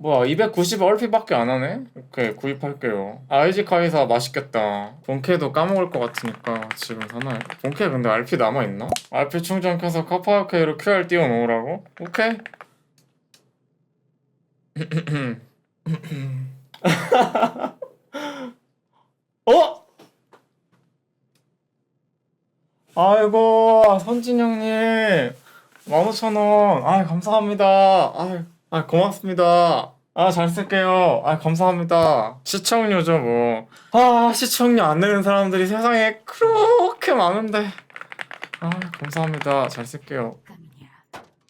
뭐야 290 얼피밖에 안 하네? 오케이 구입할게요 IG 카이사 맛있겠다 본캐도 까먹을 것 같으니까 지금 사나요? 본캐 근데 RP 남아있나? RP 충전 켜서 카파오케이로 QR 띄워놓으라고? 오케이 어? 아이고 선진 형님 15,000원 아 감사합니다 아, 아 고맙습니다. 아 잘 쓸게요. 아 감사합니다. 시청료죠 뭐 아 시청료 안 내는 사람들이 세상에 그렇게 많은데. 아 감사합니다. 잘 쓸게요.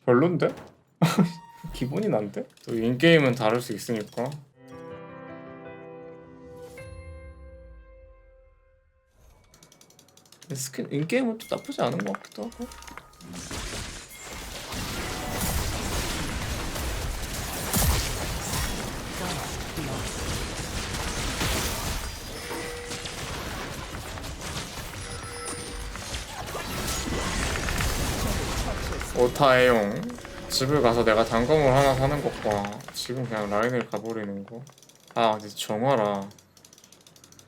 별론데? 기분이 난데? 또 인게임은 다를 수 있으니까. 스킨 인게임은 또 나쁘지 않은 것 같기도 하고 오타에용 집을 가서 내가 단검을 하나 사는 것과 지금 그냥 라인을 가버리는 거. 아 근데 정화라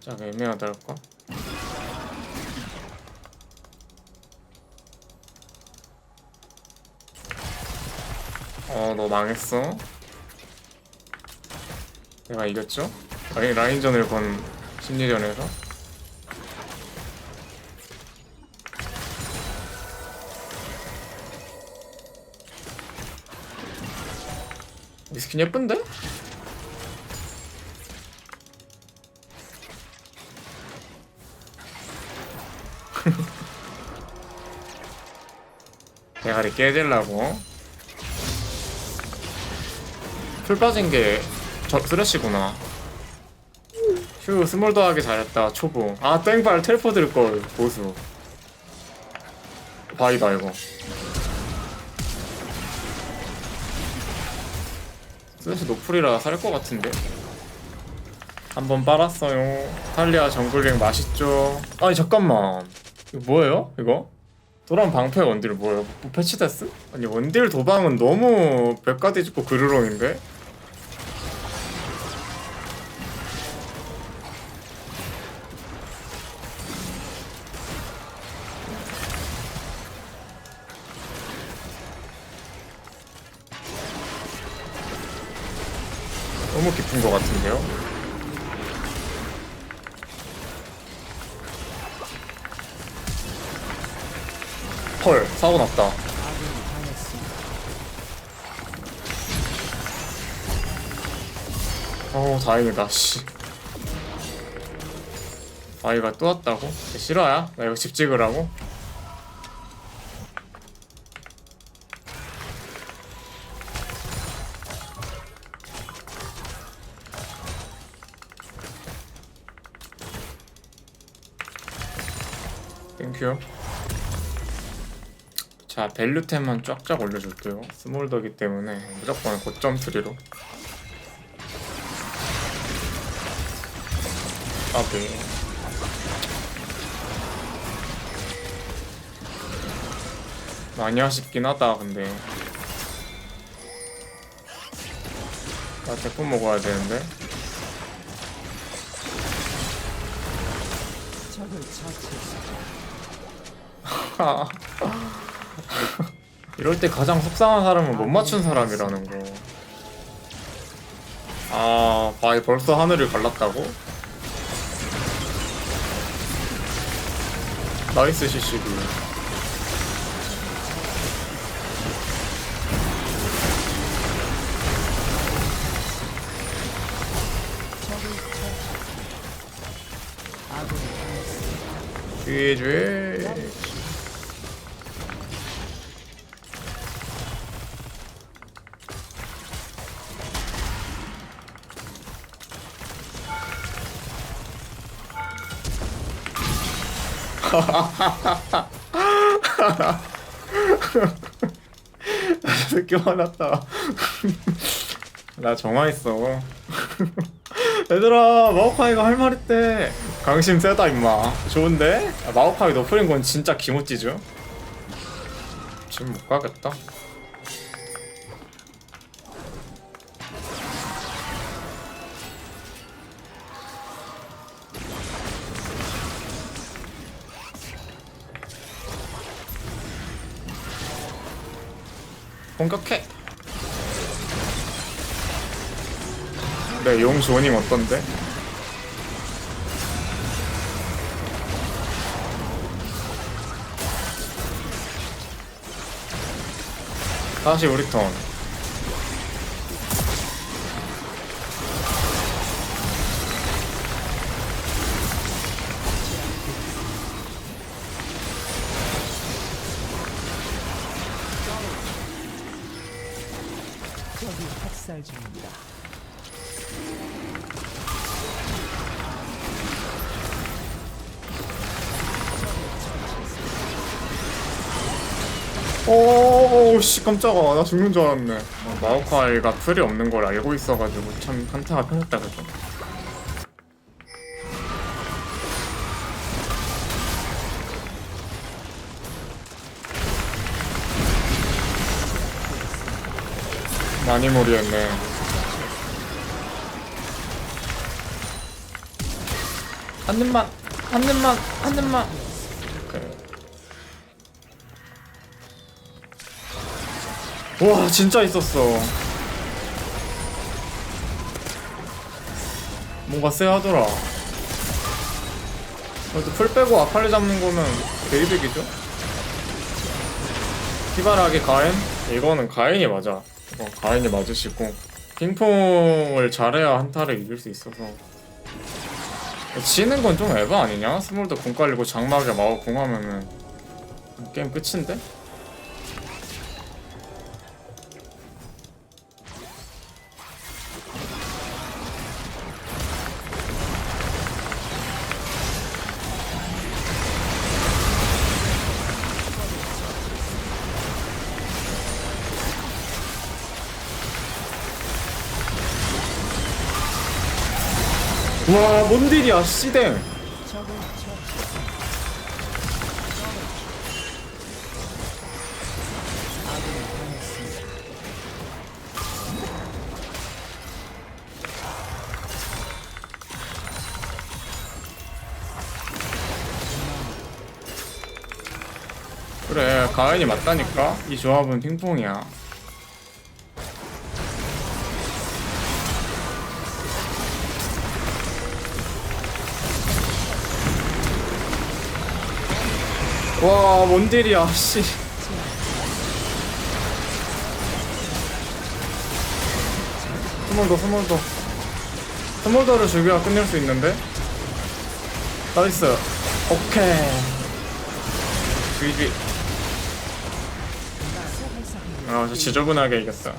짝 애매하달까? 어 너 망했어. 내가 이겼죠? 라인 라인전을 건 심리전에서. 이 스킨 예쁜데? 대가리 깨질라고. 풀 빠진 게 저, 쓰레쉬구나. 휴 스몰 더 하기 잘했다 초보. 아 땡발 텔포 들걸 보수. 바이다 이거 슬래시 노플이라 살 것 같은데 한번 빨았어요 탈리아 정글링 맛있죠 아니 잠깐만 이거 뭐예요 이거? 도란 방패 원딜 뭐예요? 뭐 패치됐어? 아니 원딜 도방은 너무 백가디 짚고 그르렁인데? 너무 깊은 것 같은데요? 헐 사고 났다 어 다행이다 씨 아이가 또 왔다고? 싫어야? 나 이거 집 찍으라고? 밸류템만 쫙쫙 올려줄게요. 스몰더기 때문에 무조건 고점 트리로. 아네. 많이 아쉽긴 하다 근데. 나 제품 먹어야 되는데 이럴 때 가장 속상한 사람은 못 맞춘 사람이라는 거. 아, 바이 벌써 하늘을 갈랐다고? 나이스 CCB. 뒤에 새끼 화났다. 나 정화했어. 얘들아 마오카이가 할 말 있대. 강심 세다 임마. 좋은데? 야, 마오카이 너프린 건 진짜 기모찌죠? 지금 못 가겠다. 공격해 네용 조닝 어떤데? 다시 우리 턴 학살 중입니다. 오씨 깜짝아. 나 죽는 줄 알았네. 어, 마오카이가 풀이 없는 걸 알고 있어가지고 참 한타가 편했다 그죠 무리했네. 한 입만 한 입만 한 입만. 그래 와 진짜 있었어. 뭔가 쎄하더라. 그래도 풀 빼고 아칼리 잡는 거는 개이득이죠? 희발하게 가엔? 이거는 가엔이 맞아 이거 가엔이 맞으시고 핑퐁을 잘해야 한타를 이길 수 있어서 지는 건 좀 에바 아니냐? 스몰도 궁 깔리고 장막에 마법 궁 하면은 게임 끝인데? 와, 뭔 딜이야, 씨댕. 그래, 가연이 맞다니까? 이 조합은 핑퐁이야. 와, 뭔 딜이야, 씨. 스몰더, 스몰더. 스몰더를 죽여야 끝낼 수 있는데? 나이스. 오케이. GG. 아, 저 지저분하게 이겼어.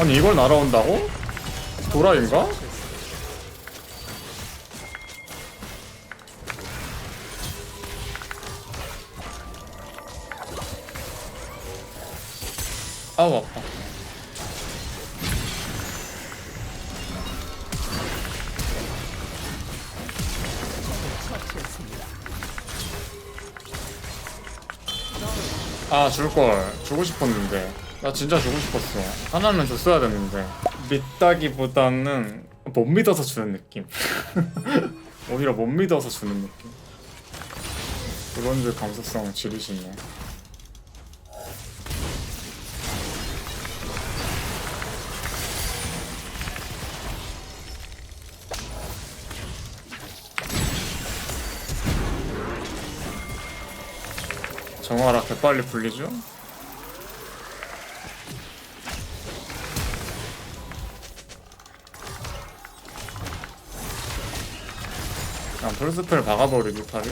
아니 이걸 날아온다고? 도라인가? 아우 아파. 아 줄걸 주고 싶었는데 나 진짜 주고 싶었어. 하나는 줬어야 됐는데. 믿다기보다는 못 믿어서 주는 느낌. 오히려 못 믿어서 주는 느낌. 그런 줄 감수성 지르시네. 정화라 개빨리 풀리죠? 그냥 풀스펠 박아버리기 팔이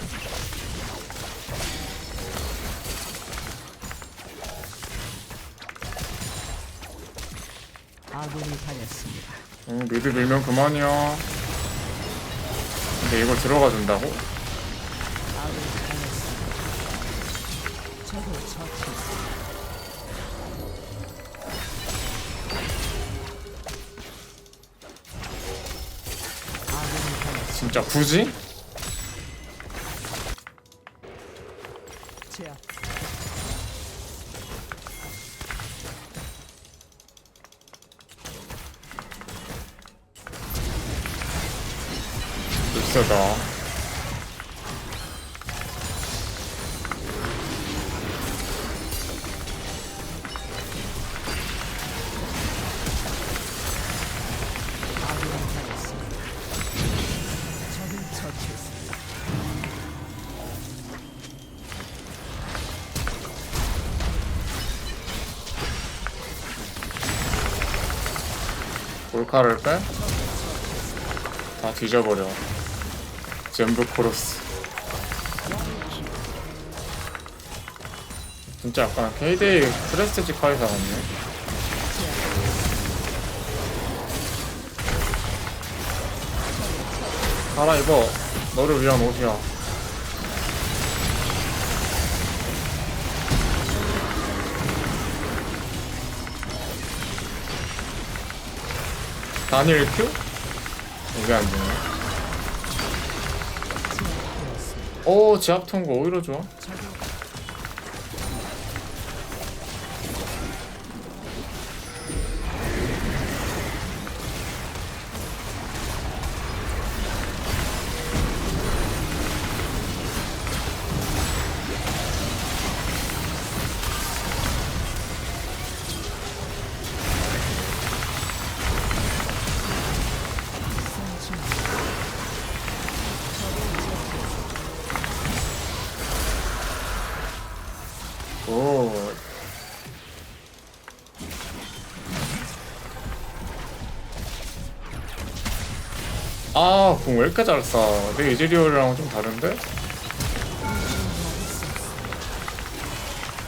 아군이 당했습니다. 어, 미드 밀면 그만이야 근데 이걸 들어가 준다고? 아군이 당했습니다. 적을 처치했습니다. 진짜 굳이? 글쎄다 몰카를 빼? 다 뒤져버려. 젠브 코러스. 진짜 약간 KDA 프레스티지 카이사 같네. 갈아입어. 너를 위한 옷이야. 다니엘 큐? 이게 안 되네. 오, 지압 통과 오히려 좋아. 아, 공왜 이렇게 잘 쏴? 내 이즈리얼이랑 좀 다른데?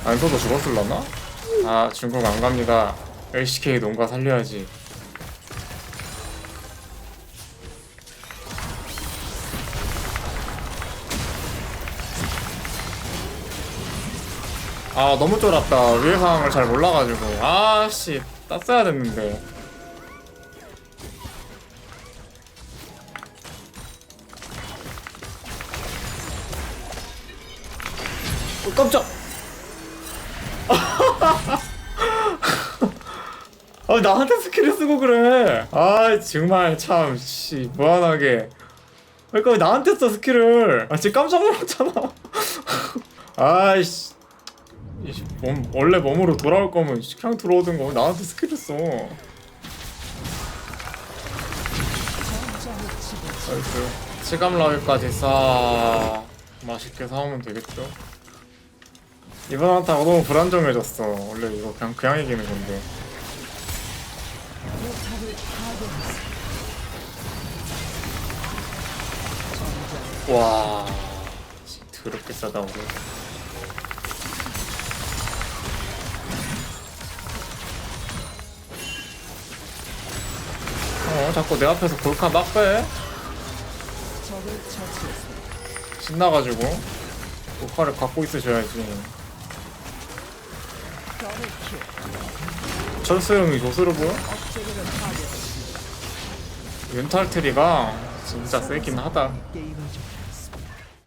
안 써도 죽었을라나? 아, 중국 안 갑니다. LCK 농가 살려야지. 아 너무 쫄았다 위의 상황을 잘 몰라가지고 아씨 땄어야 됐는데 어, 깜짝. 아 나한테 스킬을 쓰고 그래. 아 정말 참 씨 무한하게. 그러니까 왜 나한테 써 스킬을? 아 진짜 깜짝 놀랐잖아. 아이씨. 이씨, 몸, 원래 몸으로 돌아올 거면 그냥 들어오던 거 나한테 스킬을 써. 나이스. 치감 라벨까지 싸 맛있게 사오면 되겠죠 이번 한타가 너무 불안정해졌어 원래 이거 그냥 그냥 이기는 건데. 와 더럽게 싸다 우리 어 자꾸 내 앞에서 골카 막 빼? 신나가지고 골카를 갖고 있으셔야지. 철수 형이 조스로 보여? 억제기를 파괴했습니다. 멘탈트리가 진짜 세긴 하다